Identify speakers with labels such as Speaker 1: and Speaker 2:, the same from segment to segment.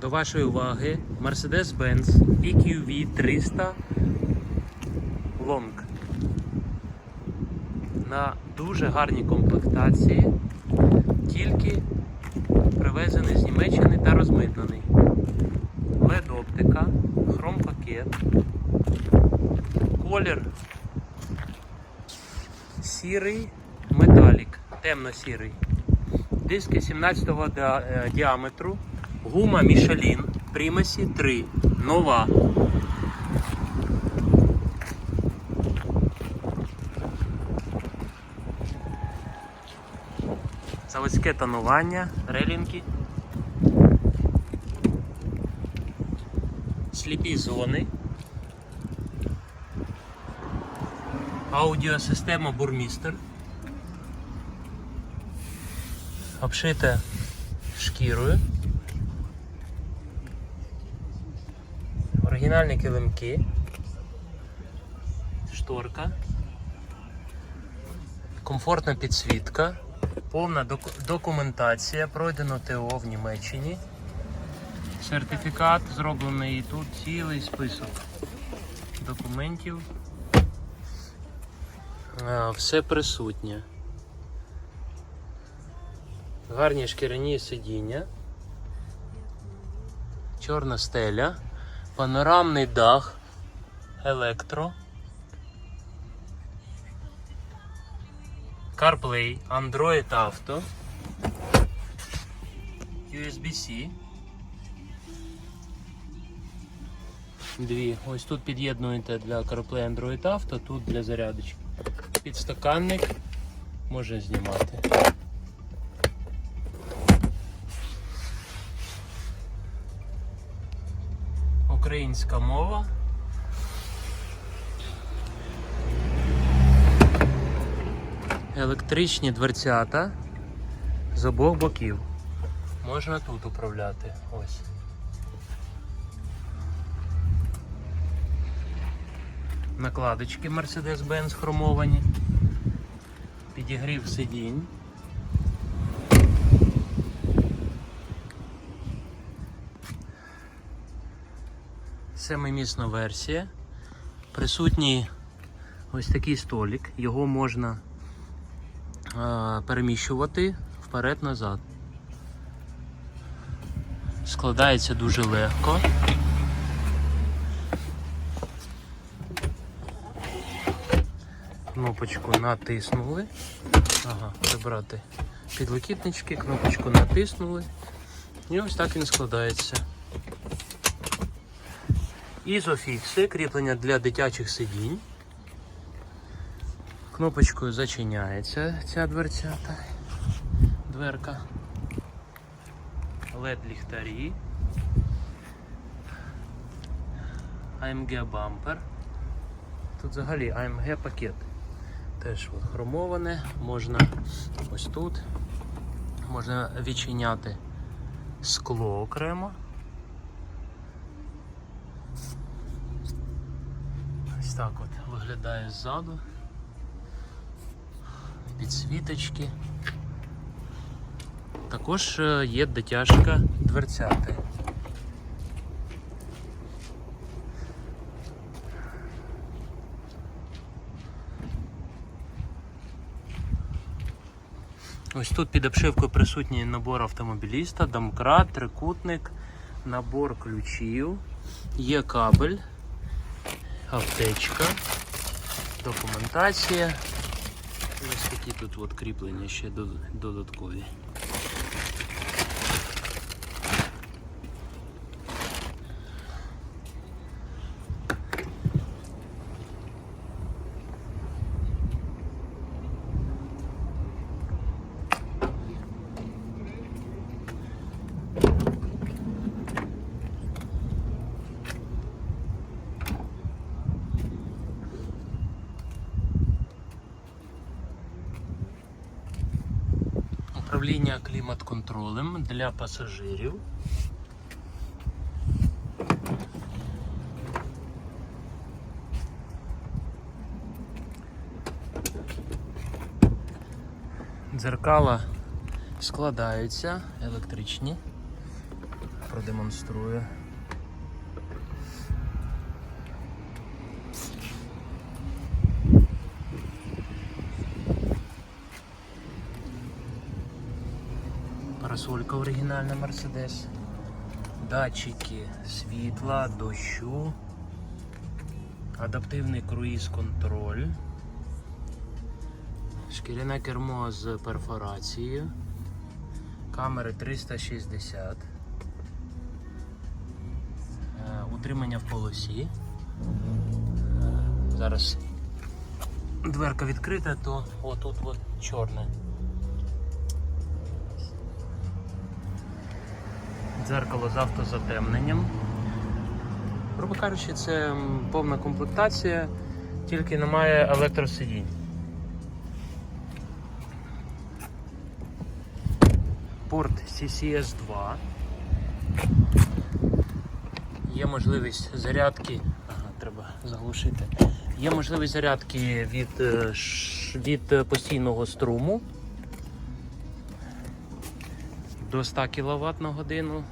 Speaker 1: До вашої уваги Mercedes-Benz EQV 300 Long. На дуже гарній комплектації, тільки привезений з Німеччини та розмитнений. LED оптика, хром пакет, колір сірий металік, темно-сірий. Диски 17 діа- е, діаметру, гума Michelin примесі 3, нова. Заводське тонування, релінги. Сліпі зони. Аудіосистема бурмістер. Обшите шкірою. Оригінальні килимки. Шторка. Комфортна підсвітка. Повна документація. Пройдено ТО в Німеччині. Сертифікат зроблений і тут цілий список документів. Все присутнє. Гарні шкіряні сидіння. Чорна стеля. Панорамний дах. Електро. CarPlay, Android Auto. USB-C. Дві. Ось тут під'єднуєте для CarPlay Android Auto, тут для зарядочки. Підстаканник може знімати. Українська мова. Електричні дверцята з обох боків. Можна тут управляти. Ось. Накладочки Mercedes-Benz хромовані. Підігрів сидінь. Семимісна версія. Присутній ось такий столик. Його можна е, переміщувати вперед-назад. Складається дуже легко. Кнопочку натиснули. Ага, прибрати підлокітнички, кнопочку натиснули. І ось так він складається. Ізофікси, кріплення для дитячих сидінь. Кнопочкою зачиняється ця дверцята. Дверка. LED ліхтарі. AMG бампер. Тут взагалі AMG пакет. Теж от хромоване, можна ось тут. Можна відчиняти скло окремо. Так от виглядає ззаду. Підсвіточки. Також е, є дитячка дверцяти. Ось тут під обшивкою присутній набор автомобіліста, домкрат, трикутник, набор ключів, є кабель, аптечка, документація. Ось такі тут от кріплення ще додаткові. Управління клімат-контролем для пасажирів. Дзеркала складаються, електричні. продемонструю. Парасолька оригінальна Мерседес. Датчики світла, дощу, адаптивний круїз-контроль, шкіряне кермо з перфорацією, камери 360, е, утримання в полосі. Е, Зараз дверка відкрита, то отут от чорне. Дзеркало з автозатемненням. Грубо кажучи, це повна комплектація, тільки немає електросидінь. Порт CCS 2. Є можливість зарядки. Ага, треба заглушити. Є можливість зарядки від, е, від е, постійного струму до 100 кВт на годину.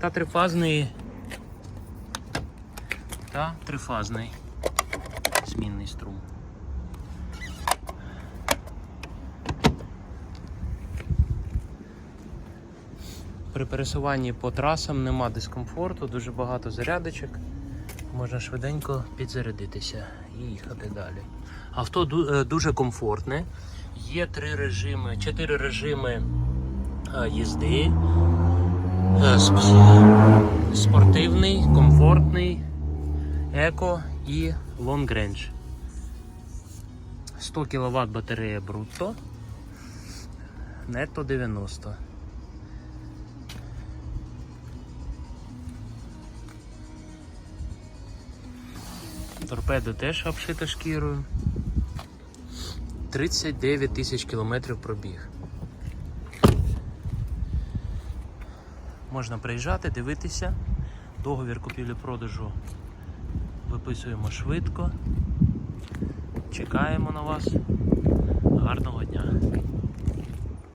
Speaker 1: Та трифазний. Та трифазний змінний струм. При пересуванні по трасам нема дискомфорту, дуже багато зарядочок. Можна швиденько підзарядитися і їхати далі. Авто е, дуже комфортне. Є три режими, чотири режими е, їзди. Е, сп- Спортивний, комфортний, еко і long range. 100 кВт батарея брутто, нетто 90. Торпедо теж обшита шкірою. 39 тисяч кілометрів пробіг. Можна приїжджати, дивитися. Договір купівлі-продажу виписуємо швидко. Чекаємо на вас. Гарного дня!